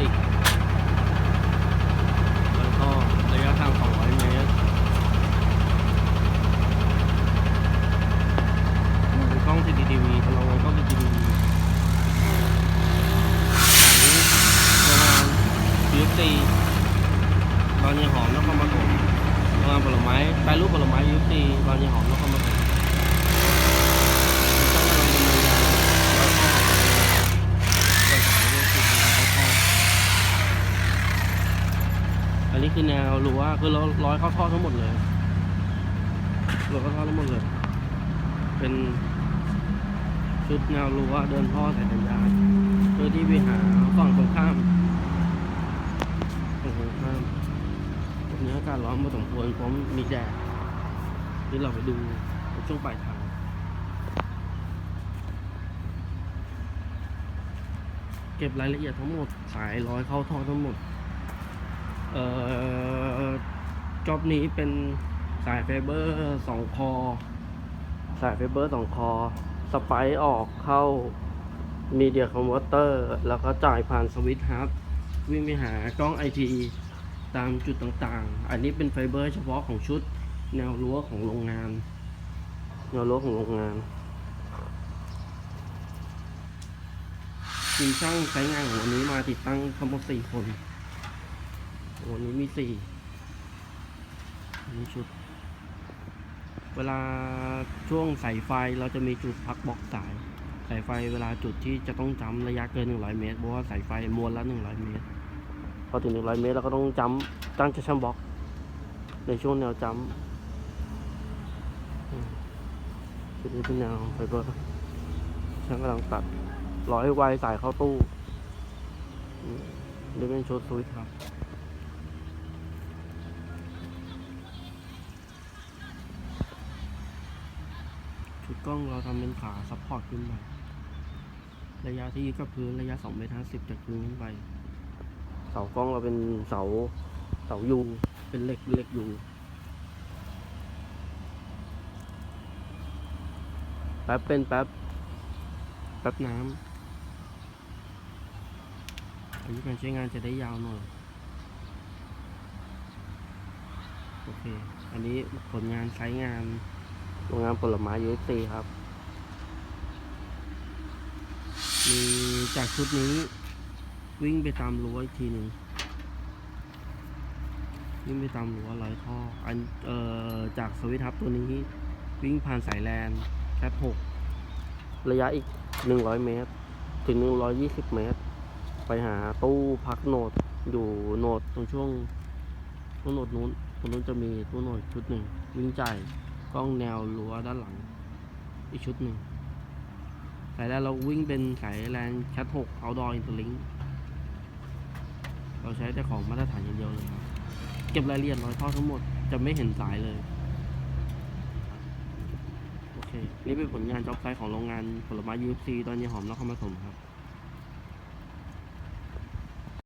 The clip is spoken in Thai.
ติก แล้วก็ระยะทาง 200 เมตรมันเป็กล้อง CCTV พลังงานกล้อง CCTV ประมาณ UFC ตอนยี่หอมแล้วก็มาถมประมาณผลไม้แปรรูปผลไม้ UFC ตอนยี่หอมแล้วก็มาถม นนี้คือแนวรั้วคือราร้อยเข้าท่อทั้งหมดเลยร้อยเข้าท่อทั้งหมดเลย เป็นชุดแนวรั้วเดินท่อสายสัญญาณเพื่อที่ไปหาฝั่งตรงข้ามฝั่งตรงข้ามวันนี้อากาศร้อนพอสมควรเพราะมีแดดที่เราไปดูช่วงปลายทางเก็บรายละเอียดทั้งหมด สายร้อยเข้าท่อทั้งหมด เอ่อจอบนี้เป็นสายไฟเบอร์สองคอ สายไฟเบอร์สองคอ สไปออกเข้ามีเดียคอมเวเตอร์ แล้วก็จ่ายผ่านสวิตช์ฮับ วิ่งไปหากล้อง IP ตามจุดต่างๆ อันนี้เป็นไฟเบอร์เฉพาะของชุดแนวรั้วของโรงงาน แนวรั้วของโรงงานทีมช่างใช้งานของวันนี้มาติดตั้งทั้งหมดสี่คน วันนี้มีสี่อันนี้ชุด เวลาช่วงสายไฟเราจะมีจุดพักบล็อกสาย สายไฟเวลาจุดที่จะต้องจำระยะเกิน 100 เมตร เพราะว่าสายไฟมวลละ100 เมตร พอถึง 100 เมตรเราก็ต้องจำตั้งจะชั่นบล็อก ในช่วงแนวจำจุดนี้เป็นแนวไฟเบอร์ช่างกำลังตัดร้อยไวสายเข้าตู้นี่เป็นชุดสวิตช์ครับ ชุดกล้องเราทำเป็นขาซัพพอร์ตขึ้นไประยะที่กับพื้นระยะ2เมตร50จากพื้นขึ้นไป เสากล้องเราเป็นเสาเสายูเป็นเหล็กเหล็กยูแป๊บเป็นแป๊บแป๊บน้ำอายุการใช้งานจะได้ยาวหน่อยโอเค อันนี้ผลงานใช้งาน โรงงานผลไม้ UFC ครับ มีจากชุดนี้วิ่งไปตามรั้วอีกทีหนึ่งวิ่งไปตามรั้วร้อยท่ออันเอ่อจากสวิตช์ทับตัวนี้ วิ่งผ่านสายแลนแคปหกระยะอีกหนึ่งร้อยเมตร ถึงหนึ่งร้อยยี่สิบเมตร ไปหาตู้พักโหนดอยู่โหนดตรงช่วงตรงโหนดนู้นตรงนู้นจะมีตู้โหนดชุดหนึ่งวิ่งจ่าย กล้องแนวรั้วด้านหลัง อีกชุดหนึ่งสายแรกเราวิ่งเป็นสายแลนแคท6 outdoor interlink เราใช้แต่ของมาตรฐานอย่างเดียวเลยครับเก็บรายละเอียดรอยท่อทั้งหมดจะไม่เห็นสายเลย โอเค นี่เป็นผลงานจ็อบไซต์ของโรงงานผลไม้ UFC ตอนยี่หอมนครปฐมครับ